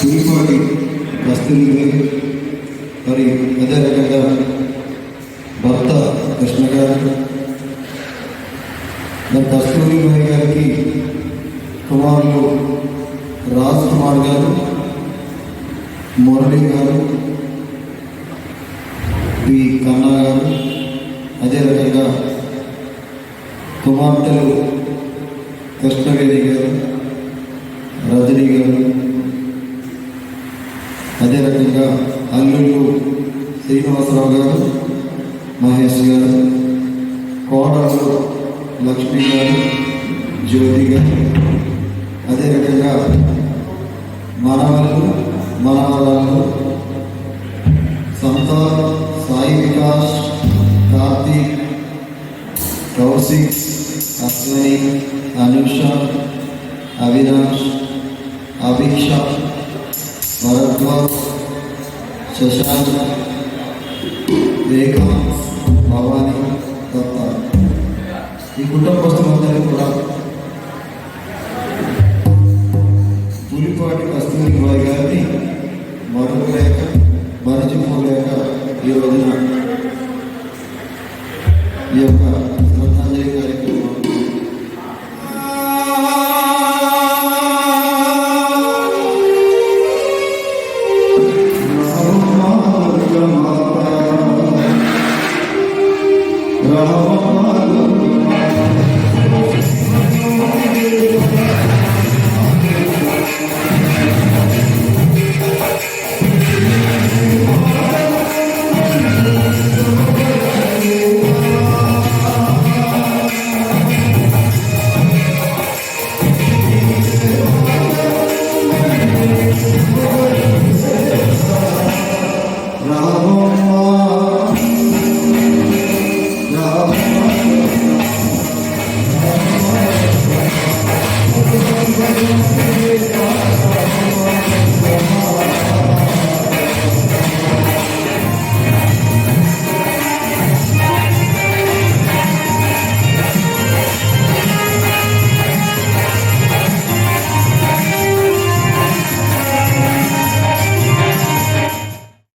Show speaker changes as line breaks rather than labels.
శ్రీపాటి కస్తూరి మరి. అదేవిధంగా రకంగా భర్త కృష్ణ గారు. మరి కస్తూరి బాయ్ గారికి కుమారులు రాజ్ కుమార్ గారు మురళి గారు పి కన్నా గారు. అదే రకంగా కుమార్తెలు కృష్ణవేణి గారు రజనీ గారు అదే రకంగా అల్లుళ్ళు శ్రీనివాసరావు గారు మహేష్ గారు కోడళ్ళు లక్ష్మి గారు జ్యోతి గారు అదే రకంగా మనవళ్ళు మనవరాళ్ళు సంతాన్ సాయి వికాస్ కార్తీక్ కౌశిక్ అశ్వని అనుష అవినాష్ అభిక్ష భరద్వాజ్ శశాంత్ రేఖ భవాని దత్త. ఈ కుటుంబస్తులందరికీ కూడా పులిపాటి కస్తూరి బాయ్ గారిని మరవలేక మరచిపోలేక ఈ ఈ యొక్క 대화하고